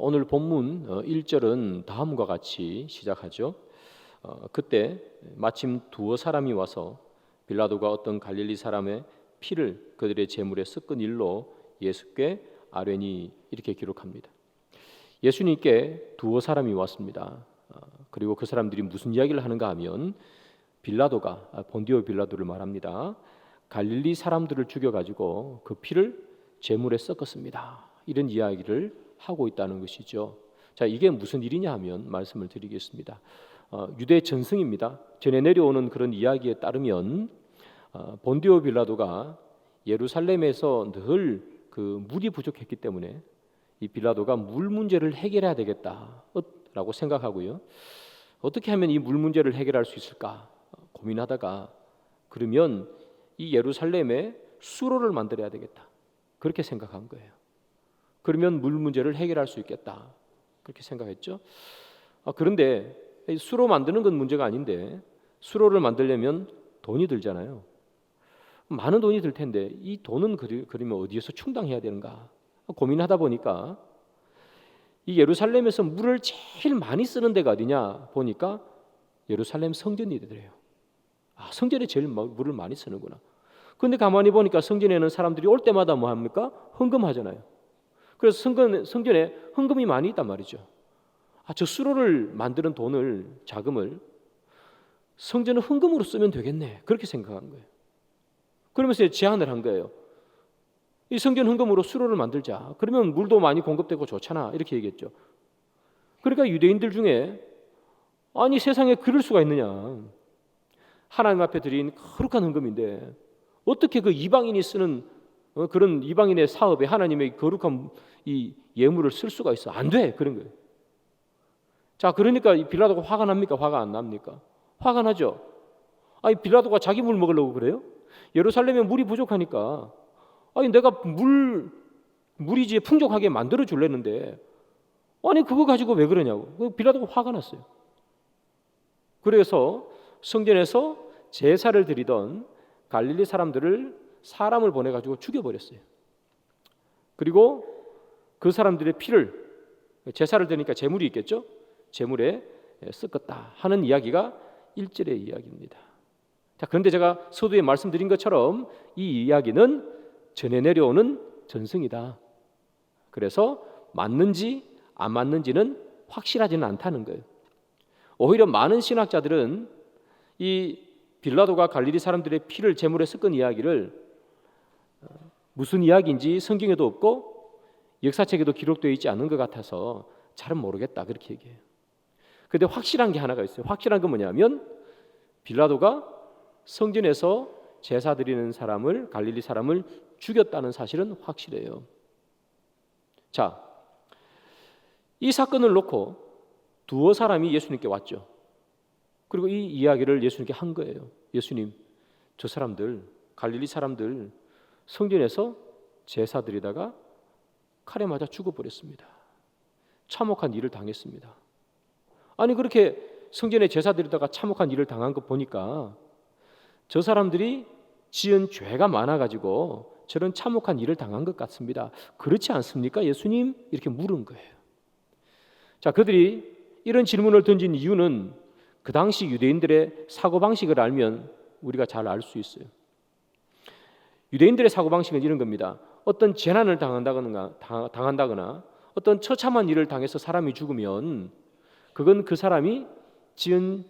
오늘 본문 1절은 다음과 같이 시작하죠. 어, 그때 마침 두어 사람이 와서 빌라도가 어떤 갈릴리 사람의 피를 그들의 제물에 섞은 일로 예수께 아뢰니 이렇게 기록합니다. 예수님께 두어 사람이 왔습니다. 어, 그리고 그 사람들이 무슨 이야기를 하는가 하면 빌라도가 아, 본디오 빌라도를 말합니다. 갈릴리 사람들을 죽여 가지고 그 피를 제물에 섞었습니다. 이런 이야기를 하고 있다는 것이죠. 자, 이게 무슨 일이냐 하면 말씀을 드리겠습니다. 어, 유대 전승입니다. 전에 내려오는 그런 이야기에 따르면 어, 본디오 빌라도가 예루살렘에서 늘 그 물이 부족했기 때문에 이 빌라도가 물 문제를 해결해야 되겠다라고 생각하고요. 어떻게 하면 이 물 문제를 해결할 수 있을까 고민하다가 그러면 이 예루살렘에 수로를 만들어야 되겠다. 그렇게 생각한 거예요. 그러면 물 문제를 해결할 수 있겠다. 그렇게 생각했죠. 아, 그런데 수로 만드는 건 문제가 아닌데 수로를 만들려면 돈이 들잖아요. 많은 돈이 들 텐데 이 돈은 그러면 어디에서 충당해야 되는가 고민하다 보니까 이 예루살렘에서 물을 제일 많이 쓰는 데가 어디냐 보니까 예루살렘 성전이더래요. 아 성전에 제일 물을 많이 쓰는구나. 근데 가만히 보니까 성전에는 사람들이 올 때마다 뭐 합니까? 헌금하잖아요. 그래서 성전, 성전에 헌금이 많이 있단 말이죠. 아, 저 수로를 만드는 돈을 자금을 성전을 헌금으로 쓰면 되겠네. 그렇게 생각한 거예요. 그러면서 제안을 한 거예요. 이 성전 헌금으로 수로를 만들자. 그러면 물도 많이 공급되고 좋잖아. 이렇게 얘기했죠. 그러니까 유대인들 중에 아니 세상에 그럴 수가 있느냐. 하나님 앞에 드린 거룩한 헌금인데 어떻게 그 이방인이 쓰는 어, 그런 이방인의 사업에 하나님의 거룩한 이 예물을 쓸 수가 있어? 안 돼. 그런 거예요. 자, 그러니까 빌라도가 화가 납니까? 화가 안 납니까? 화가 나죠. 아니 빌라도가 자기 물 먹으려고 그래요? 예루살렘에 물이 부족하니까 아니 내가 물 물이지 풍족하게 만들어 줄랬는데 아니 그거 가지고 왜 그러냐고 그 빌라도가 화가 났어요. 그래서 성전에서 제사를 드리던 갈릴리 사람들을 사람을 보내 가지고 죽여 버렸어요. 그리고 그 사람들의 피를 제사를 드니까 제물이 있겠죠? 제물에 섞었다 하는 이야기가 1절의 이야기입니다. 자, 그런데 제가 서두에 말씀드린 것처럼 이 이야기는 전해 내려오는 전승이다. 그래서 맞는지 안 맞는지는 확실하지는 않다는 거예요. 오히려 많은 신학자들은 이 빌라도가 갈릴리 사람들의 피를 제물에 섞은 이야기를 어, 무슨 이야기인지 성경에도 없고 역사책에도 기록되어 있지 않은 것 같아서 잘은 모르겠다 그렇게 얘기해요. 근데 확실한 게 하나가 있어요. 확실한 건 뭐냐면 빌라도가 성전에서 제사 드리는 사람을 갈릴리 사람을 죽였다는 사실은 확실해요. 자, 이 사건을 놓고 두어 사람이 예수님께 왔죠. 그리고 이 이야기를 예수님께 한 거예요. 예수님, 저 사람들 갈릴리 사람들 성전에서 제사 드리다가 칼에 맞아 죽어버렸습니다. 참혹한 일을 당했습니다. 아니 그렇게 성전에 제사 드리다가 참혹한 일을 당한 거 보니까 저 사람들이 지은 죄가 많아가지고 저런 참혹한 일을 당한 것 같습니다. 그렇지 않습니까? 예수님? 이렇게 물은 거예요. 자, 그들이 이런 질문을 던진 이유는 그 당시 유대인들의 사고 방식을 알면 우리가 잘 알 수 있어요. 유대인들의 사고방식은 이런 겁니다. 어떤 재난을 당한다거나, 당한다거나 어떤 처참한 일을 당해서 사람이 죽으면 그건 그 사람이 지은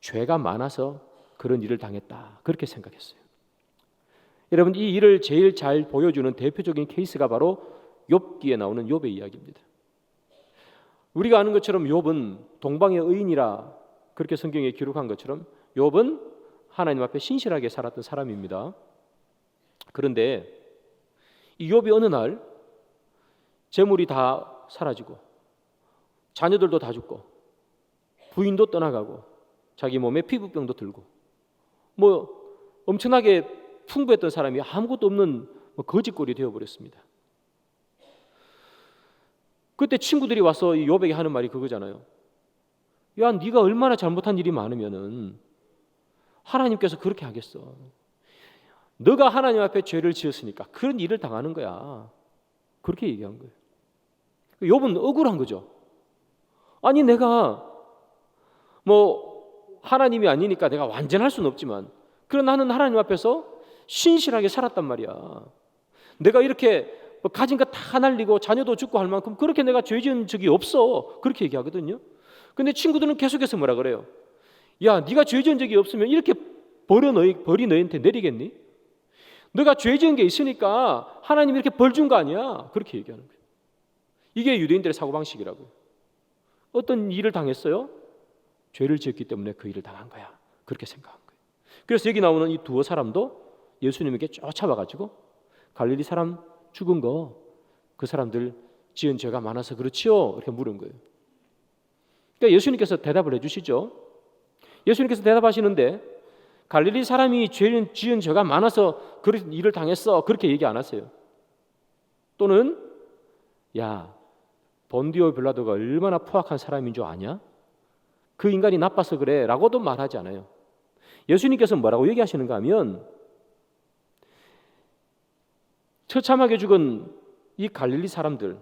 죄가 많아서 그런 일을 당했다. 그렇게 생각했어요. 여러분 이 일을 제일 잘 보여주는 대표적인 케이스가 바로 욥기에 나오는 욥의 이야기입니다. 우리가 아는 것처럼 욥은 동방의 의인이라 그렇게 성경에 기록한 것처럼 욥은 하나님 앞에 신실하게 살았던 사람입니다. 그런데 이 욥이 어느 날 재물이 다 사라지고 자녀들도 다 죽고 부인도 떠나가고 자기 몸에 피부병도 들고 뭐 엄청나게 풍부했던 사람이 아무것도 없는 뭐 거짓골이 되어버렸습니다. 그때 친구들이 와서 이 요백이 하는 말이 그거잖아요. 야, 네가 얼마나 잘못한 일이 많으면은 하나님께서 그렇게 하겠어. 너가 하나님 앞에 죄를 지었으니까 그런 일을 당하는 거야. 그렇게 얘기한 거예요. 욥은 억울한 거죠. 아니 내가 뭐 하나님이 아니니까 내가 완전할 수는 없지만 그러나 나는 하나님 앞에서 신실하게 살았단 말이야. 내가 이렇게 뭐 가진 거 다 날리고 자녀도 죽고 할 만큼 그렇게 내가 죄 지은 적이 없어. 그렇게 얘기하거든요. 근데 친구들은 계속해서 뭐라 그래요? 야, 네가 죄 지은 적이 없으면 이렇게 벌어 너희 너희한테 내리겠니? 너가 죄 지은 게 있으니까 하나님이 이렇게 벌 준 거 아니야? 그렇게 얘기하는 거예요. 이게 유대인들의 사고 방식이라고. 어떤 일을 당했어요? 죄를 지었기 때문에 그 일을 당한 거야. 그렇게 생각한 거예요. 그래서 여기 나오는 이 두어 사람도 예수님에게 쫓아와 가지고 갈릴리 사람 죽은 거 그 사람들 지은 죄가 많아서 그렇지요? 이렇게 물은 거예요. 그러니까 예수님께서 대답을 해 주시죠. 예수님께서 대답하시는데 갈릴리 사람이 죄 지은 죄가 많아서 그런 일을 당했어. 그렇게 얘기 안 하세요. 또는 야, 본디오 빌라도가 얼마나 포악한 사람인 줄 아냐? 그 인간이 나빠서 그래라고도 말하지 않아요. 예수님께서 뭐라고 얘기하시는가 하면 처참하게 죽은 이 갈릴리 사람들,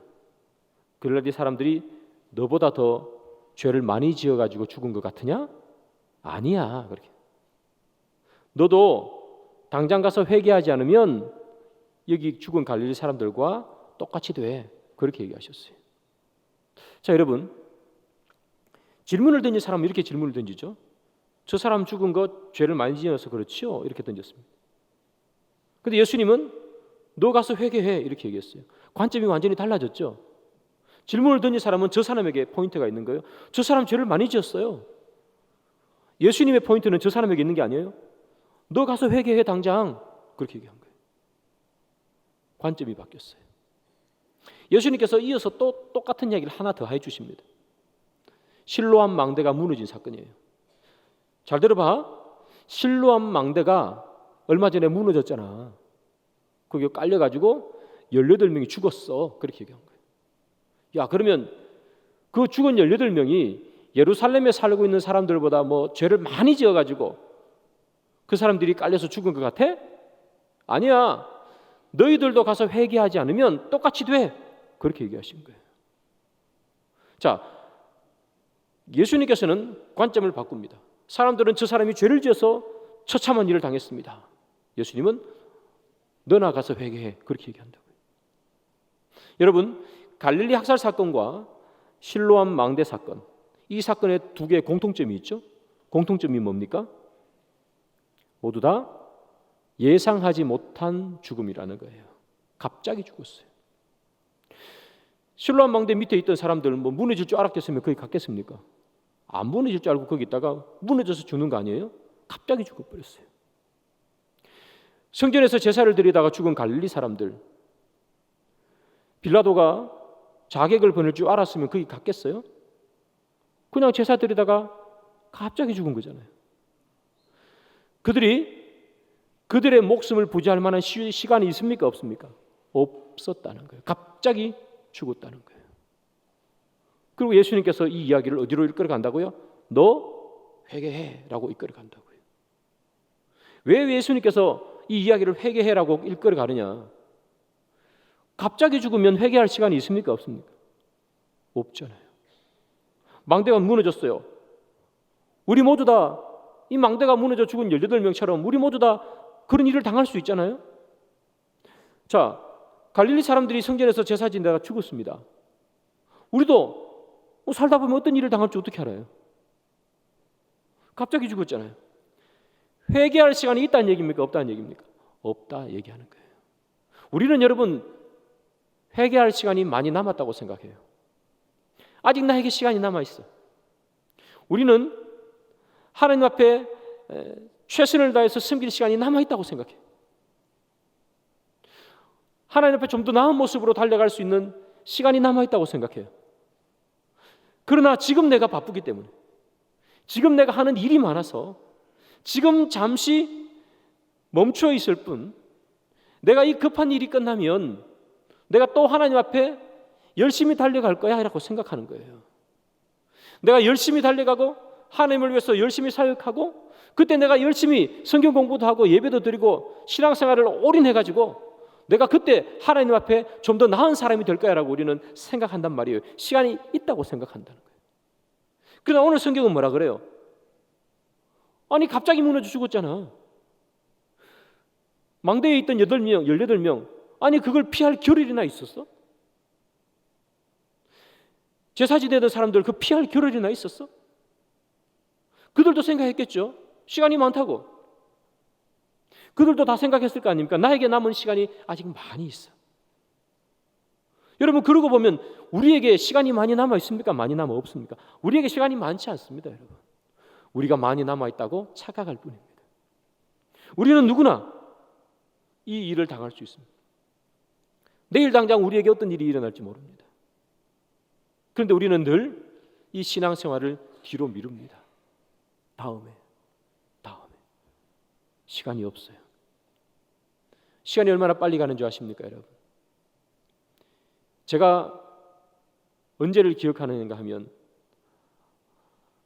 갈릴리 사람들이 너보다 더 죄를 많이 지어 가지고 죽은 것 같으냐? 아니야. 그렇게. 너도 당장 가서 회개하지 않으면 여기 죽은 갈릴리 사람들과 똑같이 돼. 그렇게 얘기하셨어요. 자, 여러분. 질문을 던진 사람은 이렇게 질문을 던지죠. 저 사람 죽은 것 죄를 많이 지어서 그렇지요? 이렇게 던졌습니다. 근데 예수님은 너 가서 회개해 이렇게 얘기했어요. 관점이 완전히 달라졌죠. 질문을 던진 사람은 저 사람에게 포인트가 있는 거예요. 저 사람 죄를 많이 지었어요. 예수님의 포인트는 저 사람에게 있는 게 아니에요. 너 가서 회개해 당장 그렇게 얘기한 거예요. 관점이 바뀌었어요. 예수님께서 이어서 또 똑같은 이야기를 하나 더 해주십니다. 실로암 망대가 무너진 사건이에요. 잘 들어봐. 실로암 망대가 얼마 전에 무너졌잖아. 거기 깔려가지고 18명이 죽었어. 그렇게 얘기한 거예요. 야, 그러면 그 죽은 18명이 예루살렘에 살고 있는 사람들보다 뭐 죄를 많이 지어가지고 그 사람들이 깔려서 죽은 것 같아? 아니야. 너희들도 가서 회개하지 않으면 똑같이 돼. 그렇게 얘기하신 거예요. 자, 예수님께서는 관점을 바꿉니다. 사람들은 저 사람이 죄를 지어서 처참한 일을 당했습니다. 예수님은 너나 가서 회개해. 그렇게 얘기한다고요. 여러분, 갈릴리 학살 사건과 실로암 망대 사건 이 사건에 두 개의 공통점이 있죠. 공통점이 뭡니까? 모두 다 예상하지 못한 죽음이라는 거예요. 갑자기 죽었어요. 실로암 망대 밑에 있던 사람들은 뭐 무너질 줄 알았겠으면 거기 갔겠습니까? 안 무너질 줄 알고 거기 있다가 무너져서 죽는 거 아니에요? 갑자기 죽어버렸어요. 성전에서 제사를 드리다가 죽은 갈릴리 사람들 빌라도가 자객을 보낼 줄 알았으면 거기 갔겠어요? 그냥 제사 드리다가 갑자기 죽은 거잖아요. 그들이 그들의 목숨을 부지할 만한 시, 간이 있습니까? 없습니까? 없었다는 거예요. 갑자기 죽었다는 거예요. 그리고 예수님께서 이 이야기를 어디로 이끌어 간다고요? 너 회개해라고 이끌어 간다고요. 왜 예수님께서 이 이야기를 회개해라고 이끌어 가느냐? 갑자기 죽으면 회개할 시간이 있습니까? 없습니까? 없잖아요. 망대가 무너졌어요. 우리 모두 다 이 망대가 무너져 죽은 18명처럼 우리 모두 다 그런 일을 당할 수 있잖아요. 자, 갈릴리 사람들이 성전에서 제사 지내다가 죽었습니다. 우리도 뭐 살다 보면 어떤 일을 당할지 어떻게 알아요? 갑자기 죽었잖아요. 회개할 시간이 있다는 얘기입니까? 없다는 얘기입니까? 없다 얘기하는 거예요. 우리는 여러분 회개할 시간이 많이 남았다고 생각해요. 아직 나에게 시간이 남아 있어. 우리는 하나님 앞에 최선을 다해서 섬길 시간이 남아 있다고 생각해. 하나님 앞에 좀 더 나은 모습으로 달려갈 수 있는 시간이 남아 있다고 생각해요. 그러나 지금 내가 바쁘기 때문에 지금 내가 하는 일이 많아서 지금 잠시 멈춰 있을 뿐 내가 이 급한 일이 끝나면 내가 또 하나님 앞에 열심히 달려갈 거야 라고 생각하는 거예요. 내가 열심히 달려가고 하나님을 위해서 열심히 사역하고 그때 내가 열심히 성경 공부도 하고 예배도 드리고 신앙생활을 올인해 가지고 내가 그때 하나님 앞에 좀 더 나은 사람이 될 거야라고 우리는 생각한단 말이에요. 시간이 있다고 생각한다는 거예요. 그러나 오늘 성경은 뭐라 그래요? 아니 갑자기 무너져 죽었잖아. 망대에 있던 8명, 18명. 아니 그걸 피할 겨를이나 있었어? 제사지 되던 사람들 그 피할 겨를이나 있었어? 그들도 생각했겠죠. 시간이 많다고. 그들도 다 생각했을 거 아닙니까? 나에게 남은 시간이 아직 많이 있어. 여러분 그러고 보면 우리에게 시간이 많이 남아 있습니까? 많이 남아 없습니까? 우리에게 시간이 많지 않습니다, 여러분. 우리가 많이 남아 있다고 착각할 뿐입니다. 우리는 누구나 이 일을 당할 수 있습니다. 내일 당장 우리에게 어떤 일이 일어날지 모릅니다. 그런데 우리는 늘 이 신앙생활을 뒤로 미룹니다. 다음에, 다음에. 시간이 없어요. 시간이 얼마나 빨리 가는 줄 아십니까, 여러분? 제가 언제를 기억하는가 하면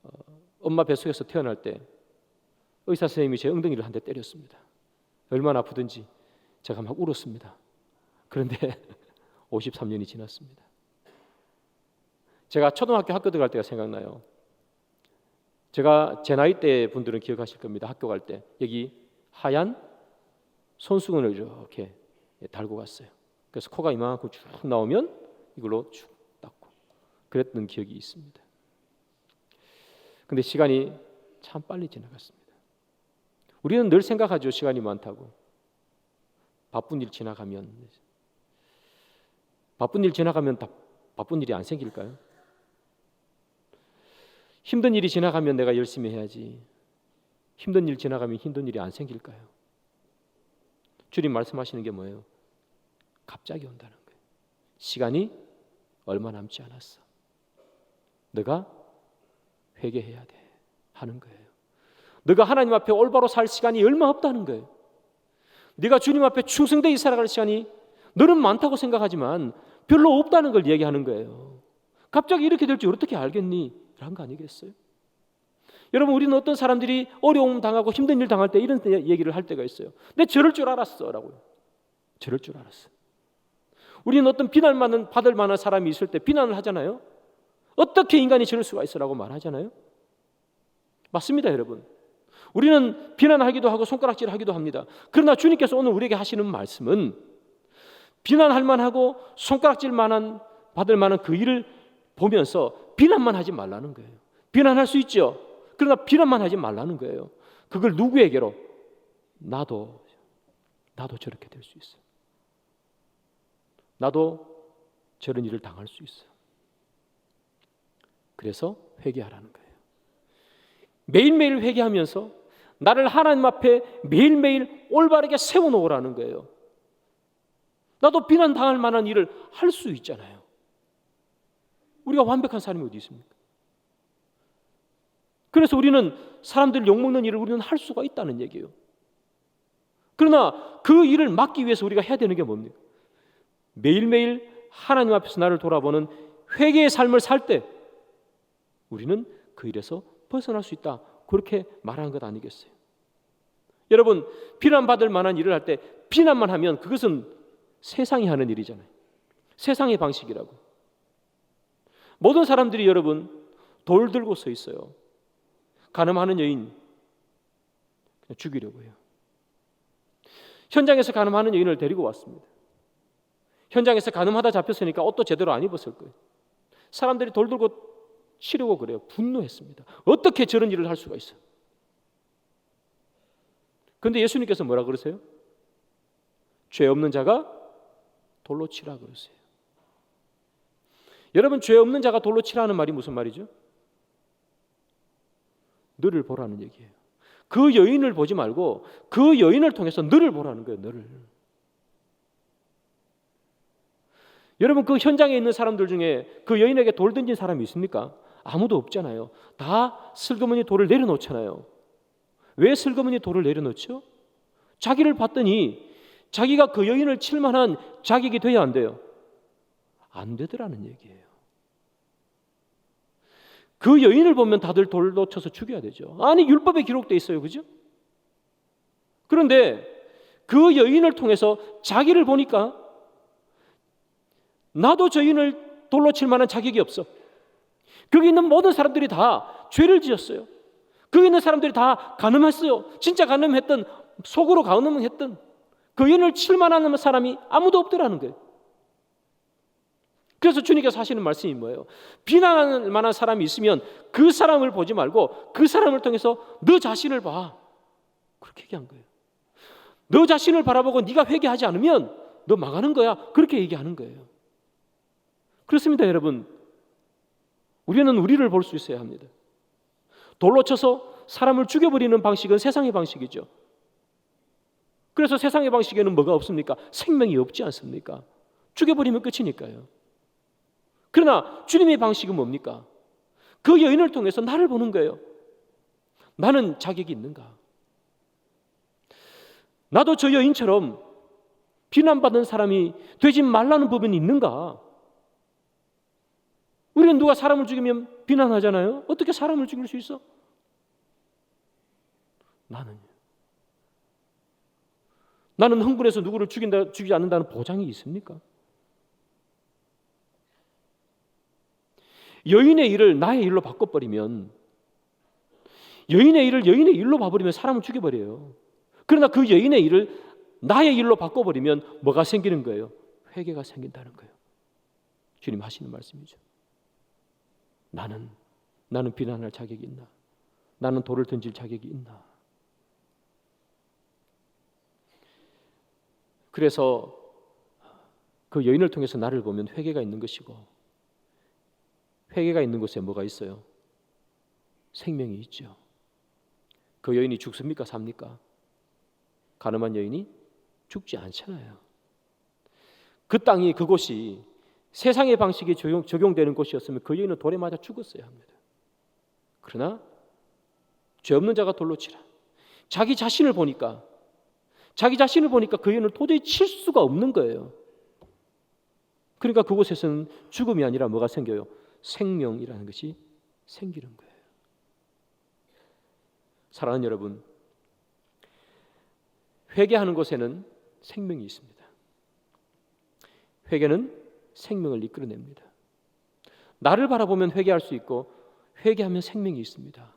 어, 엄마 뱃속에서 태어날 때 의사 선생님이 제 엉덩이를 한 대 때렸습니다. 얼마나 아프든지 제가 막 울었습니다. 그런데 53년이 지났습니다. 제가 초등학교 학교 들어갈 때가 생각나요. 제가 제 나이 때 분들은 기억하실 겁니다. 학교 갈 때 여기 하얀 손수건을 이렇게 달고 갔어요. 그래서 코가 이만큼 쭉 나오면 이걸로 쭉 닦고 그랬던 기억이 있습니다. 근데 시간이 참 빨리 지나갔습니다. 우리는 늘 생각하죠. 시간이 많다고. 바쁜 일 지나가면 바쁜 일 지나가면 다 바쁜 일이 안 생길까요? 힘든 일이 지나가면 내가 열심히 해야지. 힘든 일 지나가면 힘든 일이 안 생길까요? 주님 말씀하시는 게 뭐예요? 갑자기 온다는 거예요. 시간이 얼마 남지 않았어. 너가 회개해야 돼 하는 거예요. 너가 하나님 앞에 올바로 살 시간이 얼마 없다는 거예요. 네가 주님 앞에 충성되게 살아갈 시간이 너는 많다고 생각하지만 별로 없다는 걸 얘기하는 거예요. 갑자기 이렇게 될 줄 어떻게 알겠니? 라는 거 아니겠어요? 여러분 우리는 어떤 사람들이 어려움 당하고 힘든 일 당할 때 이런 얘기를 할 때가 있어요. 내 저럴 줄 알았어라고요. 저럴 줄 알았어. 우리는 어떤 비난받는 받을 만한 사람이 있을 때 비난을 하잖아요. 어떻게 인간이 저럴 수가 있어라고 말하잖아요. 맞습니다, 여러분. 우리는 비난하기도 하고 손가락질 하기도 합니다. 그러나 주님께서 오늘 우리에게 하시는 말씀은 비난할 만하고 손가락질 만한 받을 만한 그 일을 보면서 비난만 하지 말라는 거예요. 비난할 수 있죠. 그러나 비난만 하지 말라는 거예요. 그걸 누구에게로? 나도 나도 저렇게 될 수 있어. 나도 저런 일을 당할 수 있어. 그래서 회개하라는 거예요. 매일매일 회개하면서 나를 하나님 앞에 매일매일 올바르게 세워 놓으라는 거예요. 나도 비난 당할 만한 일을 할 수 있잖아요. 우리가 완벽한 사람이 어디 있습니까? 그래서 우리는 사람들 욕먹는 일을 우리는 할 수가 있다는 얘기예요. 그러나 그 일을 막기 위해서 우리가 해야 되는 게 뭡니까? 매일매일 하나님 앞에서 나를 돌아보는 회개의 삶을 살 때 우리는 그 일에서 벗어날 수 있다. 그렇게 말하는 것 아니겠어요? 여러분, 비난받을 만한 일을 할 때 비난만 하면 그것은 세상이 하는 일이잖아요. 세상의 방식이라고. 모든 사람들이 여러분 돌 들고 서 있어요. 가늠하는 여인 죽이려고 해요. 현장에서 가늠하는 여인을 데리고 왔습니다. 현장에서 가늠하다 잡혔으니까 옷도 제대로 안 입었을 거예요. 사람들이 돌 들고 치려고 그래요. 분노했습니다. 어떻게 저런 일을 할 수가 있어? 근데 예수님께서 뭐라 그러세요? 죄 없는 자가 돌로 치라 그러세요. 여러분 죄 없는 자가 돌로 치라는 말이 무슨 말이죠? 너를 보라는 얘기예요. 그 여인을 보지 말고 그 여인을 통해서 너를 보라는 거예요. 너를. 여러분 그 현장에 있는 사람들 중에 그 여인에게 돌 던진 사람이 있습니까? 아무도 없잖아요. 다 슬그머니 돌을 내려놓잖아요. 왜 슬그머니 돌을 내려놓죠? 자기를 봤더니 자기가 그 여인을 칠 만한 자격이 돼야 안 돼요. 안 되더라는 얘기예요. 그 여인을 보면 다들 돌로 쳐서 죽여야 되죠. 아니 율법에 기록돼 있어요. 그죠? 그런데 그 여인을 통해서 자기를 보니까 나도 저 여인을 돌로 칠 만한 자격이 없어. 거기 있는 모든 사람들이 다 죄를 지었어요. 거기 있는 사람들이 다 가늠했어요. 진짜 가늠했던 속으로 가늠했던 그 여인을 칠 만한 사람이 아무도 없더라는 거예요. 그래서 주님께서 하시는 말씀이 뭐예요? 비난할 만한 사람이 있으면 그 사람을 보지 말고 그 사람을 통해서 너 자신을 봐. 그렇게 얘기한 거예요. 너 자신을 바라보고 네가 회개하지 않으면 너 망하는 거야. 그렇게 얘기하는 거예요. 그렇습니다, 여러분. 우리는 우리를 볼 수 있어야 합니다. 돌로 쳐서 사람을 죽여버리는 방식은 세상의 방식이죠. 그래서 세상의 방식에는 뭐가 없습니까? 생명이 없지 않습니까? 죽여버리면 끝이니까요. 그러나 주님의 방식은 뭡니까? 그 여인을 통해서 나를 보는 거예요. 나는 자격이 있는가? 나도 저 여인처럼 비난받은 사람이 되지 말라는 법은 있는가? 우리는 누가 사람을 죽이면 비난하잖아요. 어떻게 사람을 죽일 수 있어? 나는요. 나는 흥분해서 누구를 죽인다, 죽이지 않는다는 보장이 있습니까? 여인의 일을 나의 일로 바꿔버리면 여인의 일을 여인의 일로 봐버리면 사람을 죽여버려요. 그러나 그 여인의 일을 나의 일로 바꿔버리면 뭐가 생기는 거예요? 회개가 생긴다는 거예요. 주님 하시는 말씀이죠. 나는 나는 비난할 자격이 있나? 나는 돌을 던질 자격이 있나? 그래서 그 여인을 통해서 나를 보면 회개가 있는 것이고 회개가 있는 곳에 뭐가 있어요? 생명이 있죠. 그 여인이 죽습니까? 삽니까? 가늠한 여인이 죽지 않잖아요. 그 땅이 그곳이 세상의 방식이 적용, 되는 곳이었으면 그 여인은 돌에 맞아 죽었어야 합니다. 그러나 죄 없는 자가 돌로 치라. 자기 자신을 보니까 자기 자신을 보니까 그 여인을 도저히 칠 수가 없는 거예요. 그러니까 그곳에서는 죽음이 아니라 뭐가 생겨요? 생명이라는 것이 생기는 거예요. 사랑하는 여러분, 회개하는 곳에는 생명이 있습니다. 회개는 생명을 이끌어냅니다. 나를 바라보면 회개할 수 있고 회개하면 생명이 있습니다.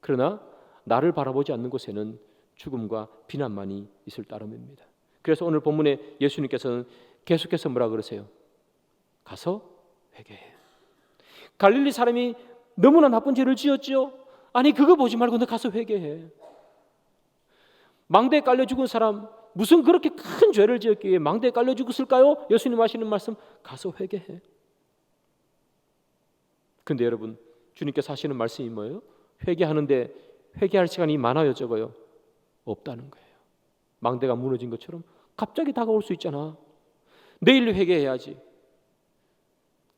그러나 나를 바라보지 않는 곳에는 죽음과 비난만이 있을 따름입니다. 그래서 오늘 본문에 예수님께서는 계속해서 뭐라 그러세요? 가서 회개해. 갈릴리 사람이 너무나 나쁜 죄를 지었지요. 아니 그거 보지 말고 너 가서 회개해. 망대에 깔려 죽은 사람 무슨 그렇게 큰 죄를 지었기에 망대에 깔려 죽었을까요? 예수님 하시는 말씀 가서 회개해. 근데 여러분 주님께서 하시는 말씀이 뭐예요? 회개하는데 회개할 시간이 많아요, 적어요? 없다는 거예요. 망대가 무너진 것처럼 갑자기 다가올 수 있잖아. 내일 회개해야지.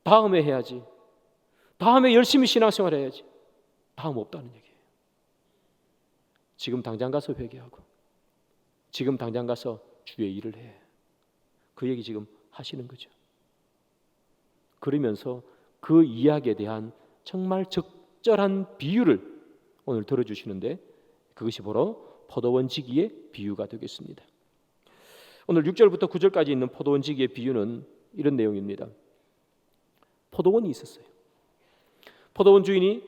다음에 해야지. 다음에 열심히 신앙생활 해야지. 다음 없다는 얘기예요. 지금 당장 가서 회개하고 지금 당장 가서 주의 일을 해. 그 얘기 지금 하시는 거죠. 그러면서 그 이야기에 대한 정말 적절한 비유를 오늘 들어주시는데 그것이 바로 포도원 지기의 비유가 되겠습니다. 오늘 6절부터 9절까지 있는 포도원 지기의 비유는 이런 내용입니다. 포도원이 있었어요. 포도원 주인이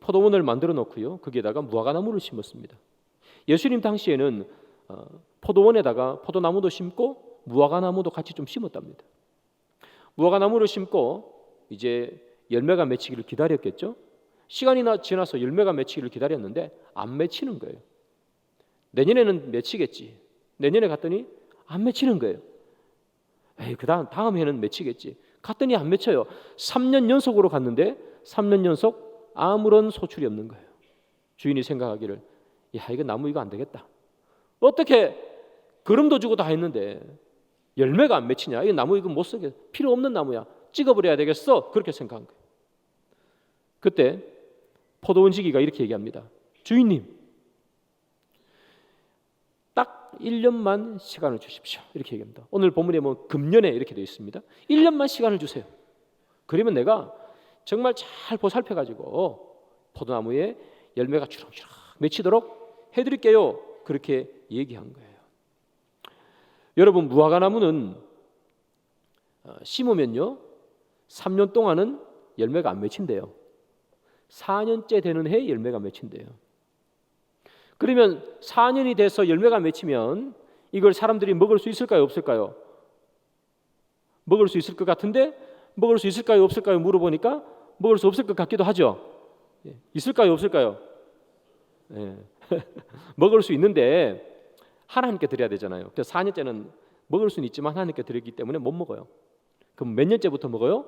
포도원을 만들어 놓고요. 거기에다가 무화과나무를 심었습니다. 예수님 당시에는 어, 포도원에다가 포도나무도 심고 무화과나무도 같이 좀 심었답니다. 무화과나무를 심고 이제 열매가 맺히기를 기다렸겠죠. 시간이 지나서 열매가 맺히기를 기다렸는데 안 맺히는 거예요. 내년에는 맺히겠지. 내년에 갔더니 안 맺히는 거예요. 에이, 그 다음 다음 해는 맺히겠지. 갔더니 안 맺혀요. 3년 연속으로 갔는데 3년 연속 아무런 소출이 없는 거예요. 주인이 생각하기를 야 이거 나무 이거 안 되겠다. 어떻게 그름도 주고 다 했는데 열매가 안 맺히냐? 이 나무 이거 못 쓰게 필요 없는 나무야. 찍어버려야 되겠어. 그렇게 생각한 거예요. 그때 포도원 지기가 이렇게 얘기합니다. 주인님, 딱 1년만 시간을 주십시오. 이렇게 얘기합니다. 오늘 본문에 뭐 금년에 이렇게 되어 있습니다. 1년만 시간을 주세요. 그러면 내가 정말 잘 보살펴 가지고 포도나무에 열매가 주렁주렁 맺히도록 해 드릴게요. 그렇게 얘기한 거예요. 여러분 무화과 나무는 어, 심으면요 3년 동안은 열매가 안 맺힌대요. 4년째 되는 해에 열매가 맺힌대요. 그러면 4년이 돼서 열매가 맺히면 이걸 사람들이 먹을 수 있을까요, 없을까요? 먹을 수 있을 것 같은데 먹을 수 있을까요, 없을까요? 물어보니까 먹을 수 없을 것 같기도 하죠. 예, 있을까요, 없을까요? 예. 먹을 수 있는데 하나님께 드려야 되잖아요. 그래서 4년째는 먹을 수는 있지만 하나님께 드리기 때문에 못 먹어요. 그럼 몇 년째부터 먹어요?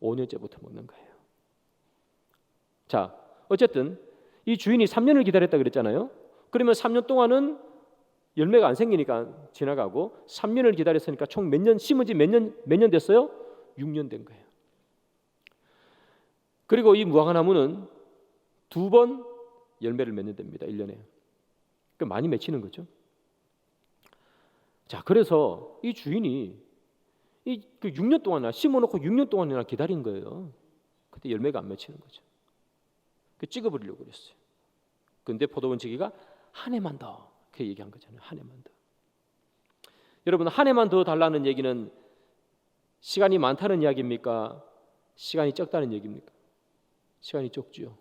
5년째부터 먹는 거예요. 자, 어쨌든 이 주인이 3년을 기다렸다 그랬잖아요. 그러면 3년 동안은 열매가 안 생기니까 지나가고 3년을 기다렸으니까 총 몇 년 심은 지 몇 년 몇 년 됐어요? 6년 된 거예요. 그리고 이 무화과 나무는 두 번 열매를 맺는 됩니다. 1년에. 그 많이 맺히는 거죠. 자, 그래서 이 주인이 이 그 6년 동안이나 심어 놓고 6년 동안이나 기다린 거예요. 그때 열매가 안 맺히는 거죠. 그 찍어 버리려고 그랬어요. 근데 포도원 지기가 한 해만 더 그 얘기한 거잖아요. 한 해만 더. 여러분 한 해만 더 달라는 얘기는 시간이 많다는 이야기입니까? 시간이 적다는 얘기입니까? 시간이 적지요.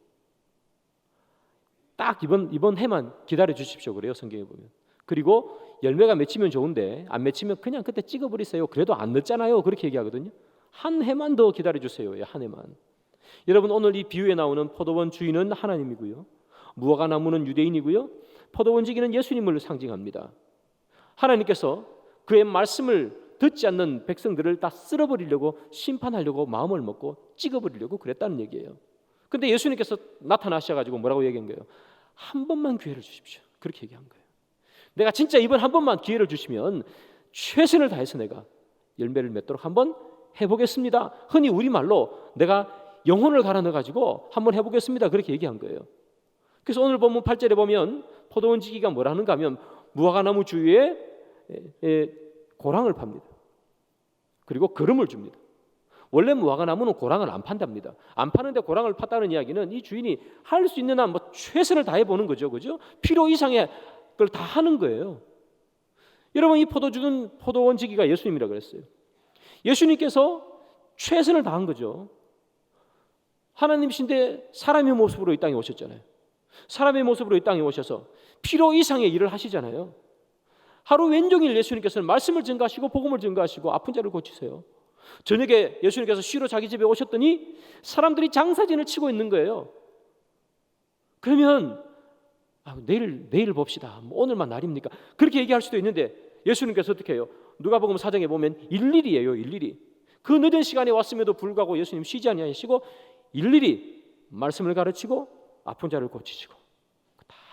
딱 이번 이번 해만 기다려 주십시오. 그래요 성경에 보면. 그리고 열매가 맺히면 좋은데 안 맺히면 그냥 그때 찍어 버리세요. 그래도 안 늦잖아요. 그렇게 얘기하거든요. 한 해만 더 기다려 주세요. 예, 한 해만. 여러분 오늘 이 비유에 나오는 포도원 주인은 하나님이고요. 무화과 나무는 유대인이고요. 포도원 지기는 예수님을 상징합니다. 하나님께서 그의 말씀을 듣지 않는 백성들을 다 쓸어버리려고 심판하려고 마음을 먹고 찍어버리려고 그랬다는 얘기예요. 근데 예수님께서 나타나셔 가지고 뭐라고 얘기한 거예요? 한 번만 기회를 주십시오. 그렇게 얘기한 거예요. 내가 진짜 이번 한 번만 기회를 주시면 최선을 다해서 내가 열매를 맺도록 한번 해보겠습니다. 흔히 우리 말로 내가 영혼을 갈아 넣어 가지고 한번 해보겠습니다. 그렇게 얘기한 거예요. 그래서 오늘 보면 8절에 보면 포도원 지기가 뭐라는가 하면 무화과 나무 주위에 고랑을 팝니다. 그리고 거름을 줍니다. 원래 무화과 나무는 고랑을 안 판답니다. 안 파는데 고랑을 팠다는 이야기는 이 주인이 할 수 있는 한 뭐 최선을 다해 보는 거죠, 그죠? 필요 이상의 걸다 하는 거예요. 여러분 이 포도주는 포도원 지기가 예수님이라 그랬어요. 예수님께서 최선을 다한 거죠. 하나님이신데 사람의 모습으로 이 땅에 오셨잖아요. 사람의 모습으로 이 땅에 오셔서 필요 이상의 일을 하시잖아요. 하루 왼종일 예수님께서는 말씀을 증가하시고 복음을 증가하시고 아픈 자를 고치세요. 저녁에 예수님께서 쉬러 자기 집에 오셨더니 사람들이 장사진을 치고 있는 거예요. 그러면 아, 내일 내일 봅시다. 뭐 오늘만 날입니까? 그렇게 얘기할 수도 있는데 예수님께서 어떻게 해요? 누가복음 사정에 보면 일일이에요. 일일이. 그 늦은 시간에 왔음에도 불구하고 예수님 쉬지 아니하시고 일일이 말씀을 가르치고 아픈 자를 고치시고 다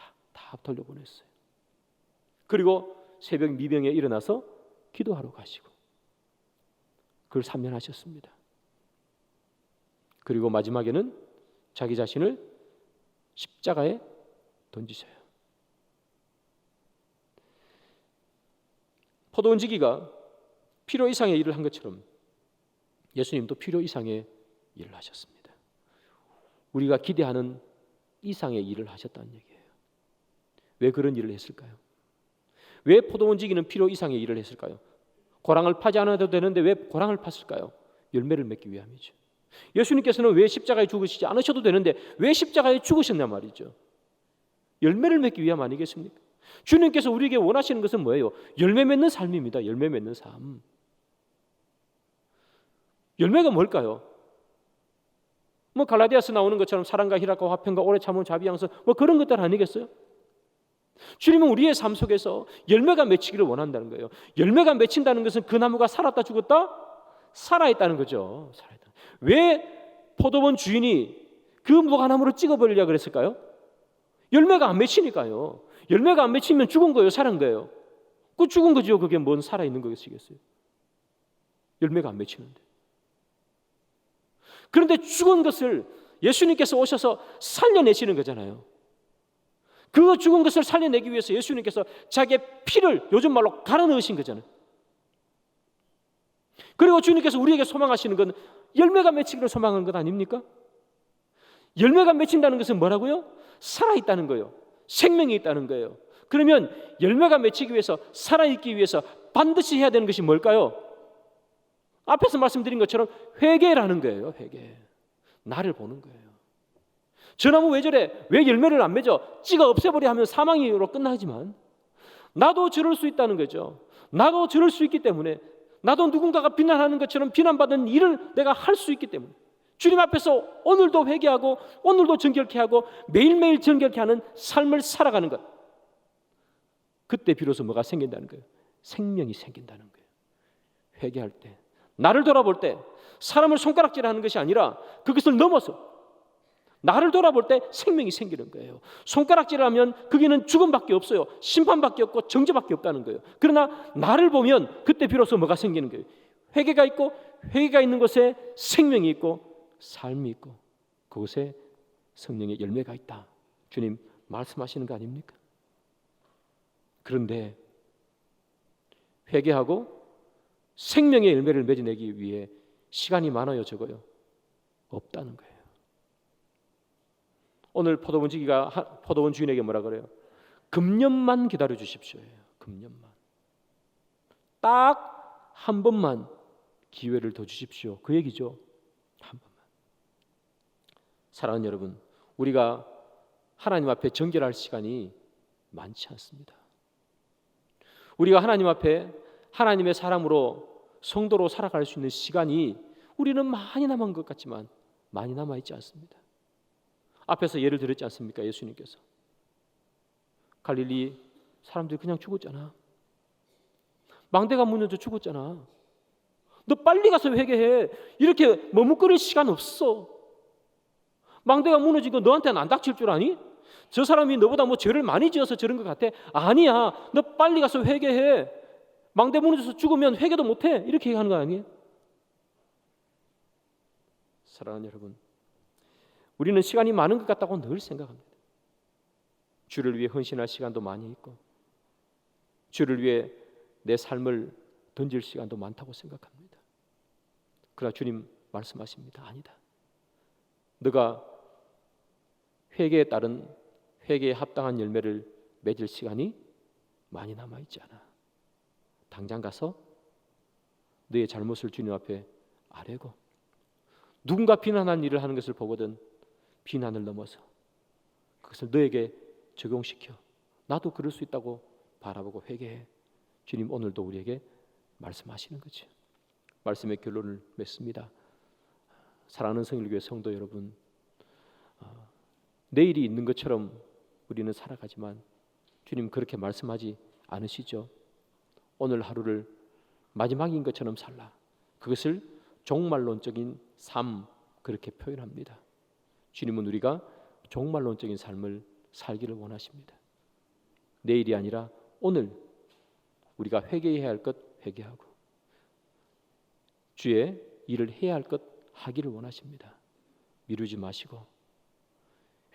다 돌려보냈어요. 그리고 새벽 미병에 일어나서 기도하러 가시고 그걸 3년 하셨습니다. 그리고 마지막에는 자기 자신을 십자가에 던지셔요. 포도원 지기가 필요 이상의 일을 한 것처럼 예수님도 필요 이상의 일을 하셨습니다. 우리가 기대하는 이상의 일을 하셨다는 얘기예요. 왜 그런 일을 했을까요? 왜 포도원 지기는 필요 이상의 일을 했을까요? 고랑을 파지 않아도 되는데 왜 고랑을 팠을까요? 열매를 맺기 위함이죠. 예수님께서는 왜 십자가에 죽으시지 않으셔도 되는데 왜 십자가에 죽으셨냐 말이죠. 열매를 맺기 위함 아니겠습니까? 주님께서 우리에게 원하시는 것은 뭐예요? 열매 맺는 삶입니다. 열매 맺는 삶. 열매가 뭘까요? 뭐 갈라디아서 나오는 것처럼 사랑과 희락과 화평과 오래 참은 자비 양서 뭐 그런 것들 아니겠어요? 주님은 우리의 삶 속에서 열매가 맺히기를 원한다는 거예요. 열매가 맺힌다는 것은 그 나무가 살았다 죽었다 살아 있다는 거죠. 살아 있다. 왜 포도원 주인이 그 무화나무를 찍어버리려 그랬을까요? 열매가 안 맺히니까요. 열매가 안 맺히면 죽은 거예요, 살은 거예요. 그 죽은 거죠. 그게 뭔 살아 있는 것이겠어요? 열매가 안 맺히는데. 그런데 죽은 것을 예수님께서 오셔서 살려내시는 거잖아요. 그 죽은 것을 살려내기 위해서 예수님께서 자기의 피를 요즘 말로 갈아 넣으신 거잖아요. 그리고 주님께서 우리에게 소망하시는 건 열매가 맺히기를 소망하는 것 아닙니까? 열매가 맺힌다는 것은 뭐라고요? 살아있다는 거예요. 생명이 있다는 거예요. 그러면 열매가 맺히기 위해서 살아있기 위해서 반드시 해야 되는 것이 뭘까요? 앞에서 말씀드린 것처럼 회개라는 거예요. 회개. 나를 보는 거예요. 저 나무 왜 저래? 왜 열매를 안 맺어? 찌가 없애버려 하면 사망으로 끝나지만 나도 저럴 수 있다는 거죠. 나도 저럴 수 있기 때문에 나도 누군가가 비난하는 것처럼 비난받은 일을 내가 할 수 있기 때문에 주님 앞에서 오늘도 회개하고 오늘도 정결케 하고 매일매일 정결케 하는 삶을 살아가는 것. 그때 비로소 뭐가 생긴다는 거예요. 생명이 생긴다는 거예요. 회개할 때 나를 돌아볼 때 사람을 손가락질하는 것이 아니라 그것을 넘어서 나를 돌아볼 때 생명이 생기는 거예요. 손가락질하면 거기는 죽음밖에 없어요. 심판밖에 없고 정죄밖에 없다는 거예요. 그러나 나를 보면 그때 비로소 뭐가 생기는 거예요. 회개가 있고 회개가 있는 곳에 생명이 있고 삶이 있고 그곳에 성령의 열매가 있다. 주님 말씀하시는 거 아닙니까? 그런데 회개하고 생명의 열매를 맺어내기 위해 시간이 많아요, 적어요? 없다는 거예요. 오늘 포도원 지기가 포도원 주인에게 뭐라 그래요? 금년만 기다려 주십시오. 금년만. 딱 한 번만 기회를 더 주십시오. 그 얘기죠. 한 번만. 사랑하는 여러분, 우리가 하나님 앞에 정결할 시간이 많지 않습니다. 우리가 하나님 앞에 하나님의 사람으로 성도로 살아갈 수 있는 시간이 우리는 많이 남은 것 같지만 많이 남아 있지 않습니다. 앞에서 예를 들었지 않습니까? 예수님께서 갈릴리 사람들이 그냥 죽었잖아. 망대가 무너져 죽었잖아. 너 빨리 가서 회개해. 이렇게 머뭇거릴 시간 없어. 망대가 무너지고 너한테는 안 닥칠 줄 아니? 저 사람이 너보다 뭐 죄를 많이 지어서 저런 것 같아. 아니야. 너 빨리 가서 회개해. 망대 무너져서 죽으면 회개도 못 해. 이렇게 얘기하는 거 아니에요? 사랑하는 여러분. 우리는 시간이 많은 것 같다고 늘 생각합니다. 주를 위해 헌신할 시간도 많이 있고 주를 위해 내 삶을 던질 시간도 많다고 생각합니다. 그러나 주님 말씀하십니다. 아니다. 너가 회개에 따른 회개에 합당한 열매를 맺을 시간이 많이 남아 있지 않아. 당장 가서 너의 잘못을 주님 앞에 아뢰고 누군가 비난한 일을 하는 것을 보거든 비난을 넘어서 그것을 너에게 적용시켜 나도 그럴 수 있다고 바라보고 회개해. 주님 오늘도 우리에게 말씀하시는 거죠. 말씀의 결론을 맺습니다. 사랑하는 성일교회 성도 여러분, 어, 내일이 있는 것처럼 우리는 살아가지만 주님 그렇게 말씀하지 않으시죠. 오늘 하루를 마지막인 것처럼 살라. 그것을 종말론적인 삶 그렇게 표현합니다. 주님은 우리가 종말론적인 삶을 살기를 원하십니다. 내일이 아니라 오늘 우리가 회개해야 할 것 회개하고 주의 일을 해야 할 것 하기를 원하십니다. 미루지 마시고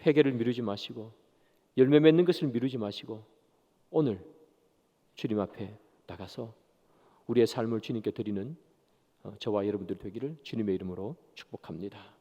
회개를 미루지 마시고 열매 맺는 것을 미루지 마시고 오늘 주님 앞에 나가서 우리의 삶을 주님께 드리는 어, 저와 여러분들 되기를 주님의 이름으로 축복합니다.